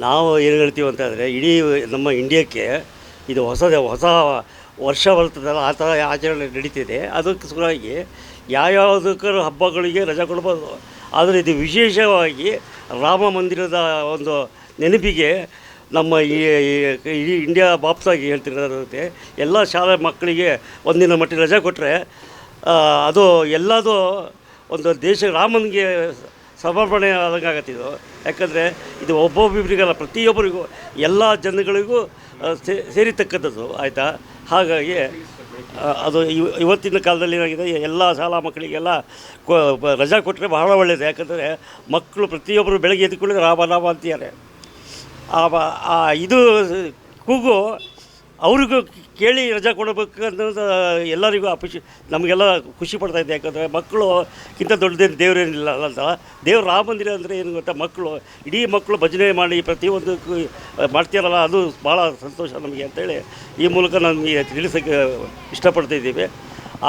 ನಾವು ಏನು ಹೇಳ್ತೀವಿ ಅಂತಂದರೆ ಇಡೀ ನಮ್ಮ ಇಂಡಿಯಾಕ್ಕೆ ಇದು ಹೊಸದೇ, ಹೊಸ ವರ್ಷ ಬರ್ತದಲ್ಲ, ಆ ಥರ ಆಚರಣೆ ನಡೀತಿದೆ. ಅದಕ್ಕೆ ಅದಕ್ಕೋಸ್ಕರವಾಗಿ ಯಾವ್ಯಾವುದಕ್ಕೂ ಹಬ್ಬಗಳಿಗೆ ರಜೆ ಕೊಡ್ಬೋದು. ಆದರೆ ಇದು ವಿಶೇಷವಾಗಿ ರಾಮ ಮಂದಿರದ ಒಂದು ನೆನಪಿಗೆ ನಮ್ಮ ಈ, ಈ- ಇಡೀ ಇಂಡಿಯಾ ಬಾಪ್ಸಾಗಿ ಹೇಳ್ತಿರೋದಂತೆ ಎಲ್ಲ ಶಾಲೆ ಮಕ್ಕಳಿಗೆ ಒಂದಿನ ಮಟ್ಟಿಗೆ ರಜೆ ಕೊಟ್ಟರೆ ಅದು ಎಲ್ಲದೂ ಒಂದು ದೇಶ ರಾಮನಿಗೆ ಸಮರ್ಪಣೆ ಆದಂಗೆ ಇದು ಯಾಕಂದರೆ ಇದು ಒಬ್ಬೊಬ್ಬರಿಗಲ್ಲ ಪ್ರತಿಯೊಬ್ಬರಿಗೂ, ಎಲ್ಲ ಜನಗಳಿಗೂ ಸೇರಿತಕ್ಕಂಥದ್ದು, ಆಯಿತಾ? ಹಾಗಾಗಿ ಅದು ಇವ- ಇವತ್ತಿನ ಕಾಲದಲ್ಲಿ ಏನಾಗಿದೆ, ಎಲ್ಲ ಶಾಲಾ ಮಕ್ಕಳಿಗೆಲ್ಲ ರಜಾ ಕೊಟ್ಟರೆ ಬಹಳ ಒಳ್ಳೆಯದು ಯಾಕಂದರೆ ಮಕ್ಕಳು ಪ್ರತಿಯೊಬ್ಬರು ಬೆಳಗ್ಗೆ ಎದ್ದುಕೊಳ್ಳಿ, ರಾಮ ರಾಮ ಅಂತಿದ್ದಾರೆ. ಆ, ಇದು ಕೂಗು ಅವ್ರಿಗೂ ಕೇಳಿ ರಜಾ ಕೊಡಬೇಕು ಅನ್ನೋದು ಎಲ್ಲರಿಗೂ ಅಪೇಕ್ಷೆ ನಮಗೆಲ್ಲ ಖುಷಿ ಪಡ್ತಾ ಇದೆ. ಯಾಕಂದರೆ ಮಕ್ಕಳು ಇಂಥ ದೊಡ್ಡದೇನು ದೇವರೇನಿಲ್ಲ ಅಂತ. ದೇವ್ರ ರಾಮ ಮಂದಿರ ಅಂದರೆ ಏನು ಗೊತ್ತಾ? ಮಕ್ಕಳು, ಇಡೀ ಮಕ್ಕಳು ಭಜನೆ ಮಾಡಿ ಪ್ರತಿಯೊಂದಕ್ಕೂ ಮಾಡ್ತೀರಲ್ಲ, ಅದು ಭಾಳ ಸಂತೋಷ ನಮಗೆ ಅಂತೇಳಿ ಈ ಮೂಲಕ ನಮಗೆ ತಿಳಿಸೋಕ್ಕೆ ಇಷ್ಟಪಡ್ತಿದ್ದೀವಿ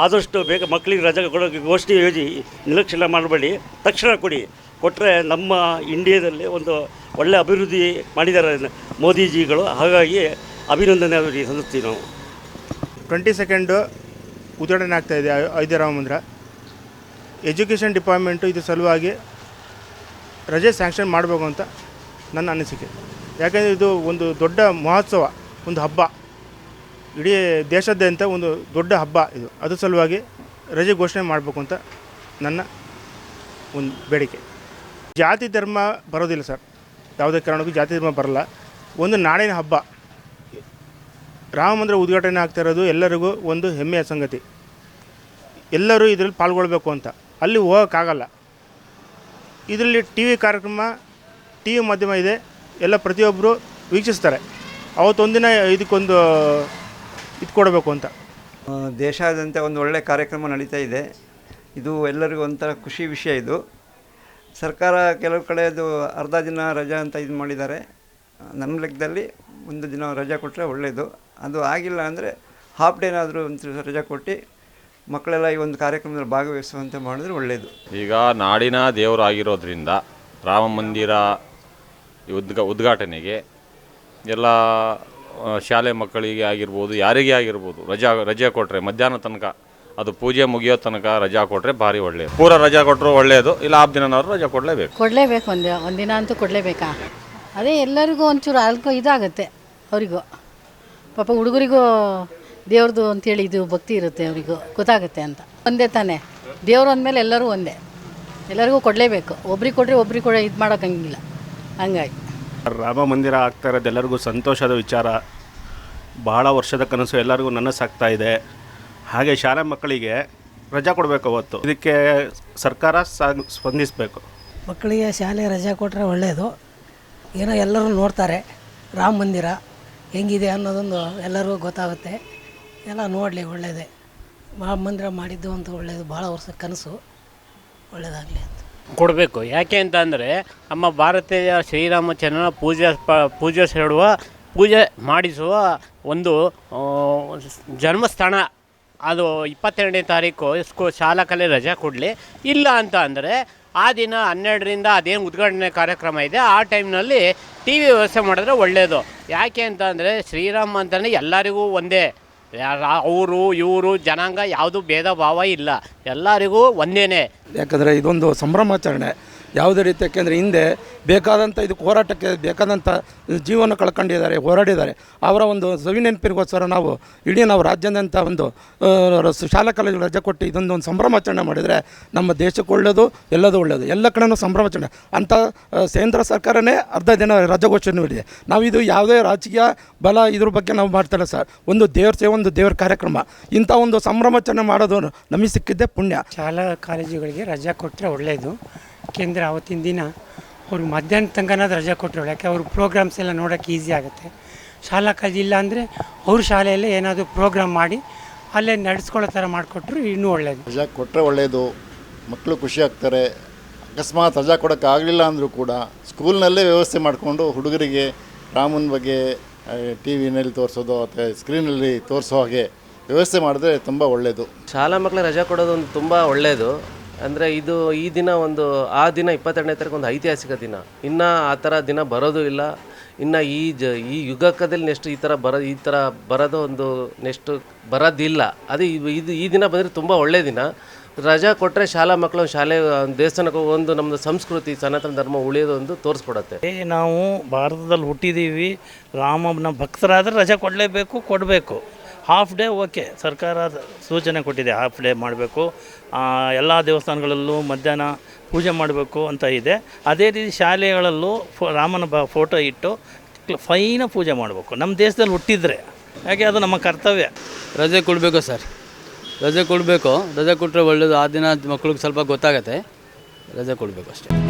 ಆದಷ್ಟು ಬೇಗ ಮಕ್ಕಳಿಗೆ ರಜೆ ಕೊಡೋಕ್ಕೆ ಗೋಷ್ಠಿ ಯೋಜಿ ನಿರ್ಲಕ್ಷ್ಯ ಮಾಡಬೇಡಿ. ತಕ್ಷಣ ಕೊಡಿ. ಕೊಟ್ಟರೆ ನಮ್ಮ ಇಂಡಿಯಾದಲ್ಲಿ ಒಂದು ಒಳ್ಳೆ ಅಭಿವೃದ್ಧಿ ಮಾಡಿದ್ದಾರೆ ಮೋದಿಜಿಗಳು. ಹಾಗಾಗಿ ಅಭಿನಂದನೆ ಅವರಿಗೆ ಸಲ್ಲಿಸ್ತೀವಿ ನಾವು. ಟ್ವೆಂಟಿ ಸೆಕೆಂಡು ಉದ್ಘಾಟನೆ ಆಗ್ತಾ ಇದೆ ಅಯೋ- ಅಯೋಧ್ಯೆ ರಾಮ ಮಂದಿರ. ಎಜುಕೇಷನ್ ಡಿಪಾರ್ಟ್ಮೆಂಟು ಇದು ಸಲುವಾಗಿ ರಜೆ ಸ್ಯಾಂಕ್ಷನ್ ಮಾಡಬೇಕು ಅಂತ ನನ್ನ ಅನಿಸಿಕೆ. ಯಾಕೆಂದರೆ ಇದು ಒಂದು ದೊಡ್ಡ ಮಹೋತ್ಸವ, ಒಂದು ಹಬ್ಬ. ಇಡೀ ದೇಶಾದ್ಯಂತ ಒಂದು ದೊಡ್ಡ ಹಬ್ಬ ಇದು. ಅದ್ರ ಸಲುವಾಗಿ ರಜೆ ಘೋಷಣೆ ಮಾಡಬೇಕು ಅಂತ ನನ್ನ ಒಂದು ಬೇಡಿಕೆ. ಜಾತಿ ಧರ್ಮ ಬರೋದಿಲ್ಲ ಸರ್. ಯಾವುದೇ ಕಾರಣಕ್ಕೂ ಜಾತಿ ಧರ್ಮ ಬರಲ್ಲ. ಒಂದು ನಾಡಿನ ಹಬ್ಬ. ರಾಮ ಮಂದಿರ ಉದ್ಘಾಟನೆ ಆಗ್ತಾ ಇರೋದು ಎಲ್ಲರಿಗೂ ಒಂದು ಹೆಮ್ಮೆಯ ಸಂಗತಿ. ಎಲ್ಲರೂ ಇದರಲ್ಲಿ ಪಾಲ್ಗೊಳ್ಬೇಕು ಅಂತ. ಅಲ್ಲಿ ಹೋಗೋಕ್ಕಾಗಲ್ಲ. ಇದರಲ್ಲಿ ಟಿ ವಿ ಕಾರ್ಯಕ್ರಮ, ಟಿ ವಿ ಮಾಧ್ಯಮ ಇದೆ. ಎಲ್ಲ ಪ್ರತಿಯೊಬ್ಬರು ವೀಕ್ಷಿಸ್ತಾರೆ. ಅವತ್ತೊಂದಿನ ಇದಕ್ಕೊಂದು ಇದು ಕೊಡಬೇಕು ಅಂತ. ದೇಶಾದ್ಯಂತ ಒಂದು ಒಳ್ಳೆಯ ಕಾರ್ಯಕ್ರಮ ನಡೀತಾ ಇದೆ. ಇದು ಎಲ್ಲರಿಗೂ ಒಂಥರ ಖುಷಿ ವಿಷಯ ಇದು. ಸರ್ಕಾರ ಕೆಲವು ಕಡೆ ಅದು ಅರ್ಧ ದಿನ ರಜಾ ಅಂತ ಇದು ಮಾಡಿದ್ದಾರೆ. ನಮ್ಮ ಲೆಕ್ಕದಲ್ಲಿ ಒಂದು ದಿನ ರಜೆ ಕೊಟ್ಟರೆ ಒಳ್ಳೆಯದು ಅದು ಆಗಿಲ್ಲ ಅಂದರೆ ಹಾಫ್ ಡೇನಾದರೂ ಒಂದು ರಜೆ ಕೊಟ್ಟು ಮಕ್ಕಳೆಲ್ಲ ಈ ಒಂದು ಕಾರ್ಯಕ್ರಮದಲ್ಲಿ ಭಾಗವಹಿಸುವಂತೆ ಮಾಡಿದ್ರೆ ಒಳ್ಳೆಯದು ಈಗ ನಾಡಿನ ದೇವರಾಗಿರೋದ್ರಿಂದ ರಾಮ ಮಂದಿರ ಉದ್ಘಾ ಉದ್ಘಾಟನೆಗೆ ಎಲ್ಲ ಶಾಲೆ ಮಕ್ಕಳಿಗೆ ಆಗಿರ್ಬೋದು ಯಾರಿಗೆ ಆಗಿರ್ಬೋದು ರಜಾ ರಜೆ ಕೊಟ್ಟರೆ ಮಧ್ಯಾಹ್ನ ತನಕ ಅದು ಪೂಜೆ ಮುಗಿಯೋ ತನಕ ರಜಾ ಕೊಟ್ಟರೆ ಭಾರಿ ಒಳ್ಳೆಯದು ಪೂರ ರಜಾ ಕೊಟ್ಟರು ಒಳ್ಳೆಯದು ಇಲ್ಲ ಆಫ್ ದಿನನಾದ್ರು ರಜಾ ಕೊಡಲೇಬೇಕು. ಕೊಡಲೇಬೇಕು ಒಂದು ಒಂದಿನ ಅಂತೂ ಕೊಡಲೇಬೇಕಾ? ಅದೇ ಎಲ್ಲರಿಗೂ ಒಂಚೂರು ಅಲ್ಕೋ ಇದಾಗುತ್ತೆ. ಅವರಿಗೂ. ಪಾಪ ಹುಡುಗರಿಗೂ ದೇವ್ರದ್ದು ಅಂತೇಳಿ ಇದು ಭಕ್ತಿ ಇರುತ್ತೆ ಅವರಿಗೂ. ಗೊತ್ತಾಗುತ್ತೆ ಅಂತ. ಒಂದೇ ತಾನೇ. ದೇವ್ರು ಅಂದಮೇಲೆ ಎಲ್ಲರೂ ಒಂದೇ. ಎಲ್ಲರಿಗೂ ಕೊಡಲೇಬೇಕು. ಒಬ್ರಿಗೆ ಕೊಟ್ಟರೆ ಒಬ್ರಿಗೆ ಕೊಡ ಇದು ಮಾಡೋಕ್ಕಂಗಿಲ್ಲ ಹಂಗಾಗಿ. ರಾಮ ಮಂದಿರ ಆಗ್ತಾ ಇರೋದು ಎಲ್ಲರಿಗೂ ಸಂತೋಷದ ವಿಚಾರ. ಬಹಳ ವರ್ಷದ ಕನಸು ಎಲ್ಲರಿಗೂ ನನಸಾಗ್ತಾ ಇದೆ. ಹಾಗೆ ಶಾಲೆ ಮಕ್ಕಳಿಗೆ ರಜಾ ಕೊಡಬೇಕು ಅವತ್ತು. ಇದಕ್ಕೆ ಸರ್ಕಾರ ಸ್ಪಂದಿಸಬೇಕು. ಮಕ್ಕಳಿಗೆ ಶಾಲೆ ರಜೆ ಕೊಟ್ಟರೆ ಒಳ್ಳೆಯದು ಏನೋ ಎಲ್ಲರೂ ನೋಡ್ತಾರೆ. ರಾಮ ಮಂದಿರ. ಹೆಂಗಿದೆ ಅನ್ನೋದೊಂದು ಎಲ್ಲರಿಗೂ ಗೊತ್ತಾಗುತ್ತೆ. ಎಲ್ಲ ನೋಡಲಿ ಒಳ್ಳೆಯದೇ ಮಹಾಮಂದಿರ ಮಂದಿರ ಮಾಡಿದ್ದು ಅಂತ ಒಳ್ಳೆಯದು ಭಾಳ ವರ್ಷದ ಕನಸು. ಒಳ್ಳೆಯದಾಗಲಿ ಅಂತ. ಕೊಡಬೇಕು. ಯಾಕೆ ಅಂತ ಅಂದರೆ ನಮ್ಮ ಭಾರತೀಯ ಶ್ರೀರಾಮಚಂದ್ರನ ಪೂಜೆ ಪೂಜೆ ಸೇಡುವ ಪೂಜೆ ಮಾಡಿಸುವ ಒಂದು ಜನ್ಮಸ್ಥಾನ. ಅದು ಇಪ್ಪತ್ತೆರಡನೇ ತಾರೀಕು, ಸ್ಕೂ, ಶಾಲಾ ಕಲೆ ರಜೆ ಕೊಡಲಿ. ಇಲ್ಲ ಅಂತ ಅಂದರೆ ಆ ದಿನ ಹನ್ನೆರಡರಿಂದ ಅದೇನು ಉದ್ಘಾಟನೆ ಕಾರ್ಯಕ್ರಮ ಇದೆ. ಆ ಟೈಮ್ನಲ್ಲಿ ಟಿ ವಿ ವ್ಯವಸ್ಥೆ ಮಾಡಿದ್ರೆ ಒಳ್ಳೆಯದು ಯಾಕೆ ಅಂತ ಅಂದರೆ ಶ್ರೀರಾಮ್ ಅಂತಲೇ ಎಲ್ಲರಿಗೂ ಒಂದೇ. ಅವರು ಇವರು, ಜನಾಂಗ ಯಾವುದು ಭೇದ ಭಾವ ಇಲ್ಲ. ಎಲ್ಲರಿಗೂ ಒಂದೇನೇ. ಯಾಕಂದರೆ ಇದೊಂದು ಸಂಭ್ರಮಾಚರಣೆ. ಯಾವುದೇ ರೀತಿ ಯಾಕೆಂದರೆ ಹಿಂದೆ ಬೇಕಾದಂಥ ಇದಕ್ಕೆ ಹೋರಾಟಕ್ಕೆ ಬೇಕಾದಂಥ ಜೀವನ ಕಳ್ಕೊಂಡಿದ್ದಾರೆ, ಹೋರಾಡಿದ್ದಾರೆ. ಅವರ ಒಂದು ಸವಿ ನೆನಪಿಗೋಸ್ಕರ ನಾವು ಇಡೀ ನಾವು ರಾಜ್ಯಾದ್ಯಂತ ಒಂದು ಶಾಲಾ ಕಾಲೇಜು ರಜೆ ಕೊಟ್ಟು ಇದೊಂದು ಒಂದು ಸಂಭ್ರಮಾಚರಣೆ ಮಾಡಿದರೆ ನಮ್ಮ ದೇಶಕ್ಕೆ ಒಳ್ಳೆಯದು, ಎಲ್ಲದೂ ಒಳ್ಳೆಯದು, ಎಲ್ಲ ಕಡೆಯೂ ಸಂಭ್ರಮಾಚರಣೆ. ಅಂಥ ಕೇಂದ್ರ ಸರ್ಕಾರನೇ ಅರ್ಧ ದಿನ ರಜೆ ಘೋಷಣೆ ಮಾಡಿದೆ ನಾವು ಇದು ಯಾವುದೇ ರಾಜಕೀಯ ಬಲ ಇದ್ರ ಬಗ್ಗೆ ನಾವು ಮಾಡ್ತಾರೆ ಸರ್. ಒಂದು ದೇವ್ರ ಸೇವೆ, ಒಂದು ದೇವ್ರ ಕಾರ್ಯಕ್ರಮ. ಇಂಥ ಒಂದು ಸಂಭ್ರಮಾಚರಣೆ ಮಾಡೋದು ನಮಗೆ ಸಿಕ್ಕಿದ್ದೆ ಪುಣ್ಯ. ಶಾಲಾ ಕಾಲೇಜುಗಳಿಗೆ ರಜೆ ಕೊಟ್ಟರೆ ಒಳ್ಳೆಯದು. ಏಕೆಂದರೆ ಅವತ್ತಿನ ದಿನ ಅವ್ರಿಗೆ ಮಧ್ಯಾಹ್ನ ತನಕನಾದ್ರು ರಜೆ ಕೊಟ್ಟರೆ ಯಾಕೆ? ಅವ್ರ ಪ್ರೋಗ್ರಾಮ್ಸ್ ಎಲ್ಲ ನೋಡೋಕ್ಕೆ ಈಸಿ ಆಗುತ್ತೆ. ಶಾಲಾ ಕಾಲೇಜ್ ಇಲ್ಲ ಅಂದರೆ ಅವ್ರ ಶಾಲೆಯಲ್ಲೇ ಏನಾದರೂ ಪ್ರೋಗ್ರಾಮ್ ಮಾಡಿ ಅಲ್ಲೇ ನಡೆಸ್ಕೊಳ್ಳೋ ಥರ ಮಾಡಿಕೊಟ್ರು ಇನ್ನೂ ಒಳ್ಳೆಯದು ರಜಾ ಕೊಟ್ಟರೆ ಒಳ್ಳೆಯದು ಮಕ್ಕಳು ಖುಷಿ ಆಗ್ತಾರೆ. ಅಕಸ್ಮಾತ್ ರಜಾ ಕೊಡೋಕ್ಕಾಗಲಿಲ್ಲ ಅಂದರೂ ಕೂಡ ಸ್ಕೂಲ್ನಲ್ಲೇ ವ್ಯವಸ್ಥೆ ಮಾಡಿಕೊಂಡು ಹುಡುಗರಿಗೆ ರಾಮನ ಬಗ್ಗೆ ಟಿ ವಿನಲ್ಲಿ ತೋರಿಸೋದು ಅಥವಾ ಸ್ಕ್ರೀನಲ್ಲಿ ತೋರಿಸೋ ಹಾಗೆ ವ್ಯವಸ್ಥೆ ಮಾಡಿದ್ರೆ ತುಂಬ ಒಳ್ಳೆಯದು ಶಾಲಾ ಮಕ್ಕಳಿಗೆ ರಜಾ ಕೊಡೋದು ಒಂದು ತುಂಬ ಒಳ್ಳೆಯದು ಅಂದರೆ ಇದು ಈ ದಿನ ಒಂದು, ಆ ದಿನ ಇಪ್ಪತ್ತೆರಡನೇ ತಾರೀಕು ಒಂದು ಐತಿಹಾಸಿಕ ದಿನ. ಇನ್ನು ಆ ಥರ ದಿನ ಬರೋದು ಇಲ್ಲ. ಇನ್ನು ಈ ಜ, ಈ ಯುಗಕದಲ್ಲಿ ನೆಕ್ಸ್ಟ್ ಈ ಥರ ಬರೋ, ಈ ಥರ ಬರೋದು ಒಂದು ನೆಕ್ಸ್ಟ್ ಬರೋದಿಲ್ಲ. ಅದು ಇದು ಈ ದಿನ ಬಂದರೆ ತುಂಬ ಒಳ್ಳೆಯ ದಿನ. ರಜಾ ಕೊಟ್ಟರೆ ಶಾಲಾ ಮಕ್ಕಳು ಶಾಲೆ, ದೇವಸ್ಥಾನಕ್ಕೆ ಒಂದು ನಮ್ಮದು ಸಂಸ್ಕೃತಿ, ಸನಾತನ ಧರ್ಮ ಉಳಿಯೋದು ಒಂದು ತೋರಿಸ್ಕೊಡತ್ತೆ. ನಾವು ಭಾರತದಲ್ಲಿ ಹುಟ್ಟಿದ್ದೀವಿ ರಾಮನ ಭಕ್ತರಾದರೆ ರಜಾ ಕೊಡಲೇಬೇಕು, ಕೊಡಬೇಕು. ಹಾಫ್ ಡೇ ಓಕೆ ಸರ್ಕಾರ ಸೂಚನೆ ಕೊಟ್ಟಿದೆ ಹಾಫ್ ಡೇ ಮಾಡಬೇಕು. ಎಲ್ಲ ದೇವಸ್ಥಾನಗಳಲ್ಲೂ ಮಧ್ಯಾಹ್ನ ಪೂಜೆ ಮಾಡಬೇಕು ಅಂತ ಇದೆ. ಅದೇ ರೀತಿ ಶಾಲೆಗಳಲ್ಲೂ ಫೋ, ರಾಮನ ಬ ಫೋಟೋ ಇಟ್ಟು ಫೈನ ಪೂಜೆ ಮಾಡಬೇಕು. ನಮ್ಮ ದೇಶದಲ್ಲಿ ಹುಟ್ಟಿದರೆ, ಯಾಕೆ ಅದು ನಮ್ಮ ಕರ್ತವ್ಯ? ರಜೆ ಕೊಡಬೇಕು ಸರ್. ರಜೆ ಕೊಡಬೇಕು. ರಜೆ ಕೊಟ್ಟರೆ ಒಳ್ಳೆಯದು ಆ ದಿನ ಮಕ್ಕಳಿಗೆ ಸ್ವಲ್ಪ ಗೊತ್ತಾಗತ್ತೆ. ರಜೆ ಕೊಡಬೇಕು ಅಷ್ಟೇ.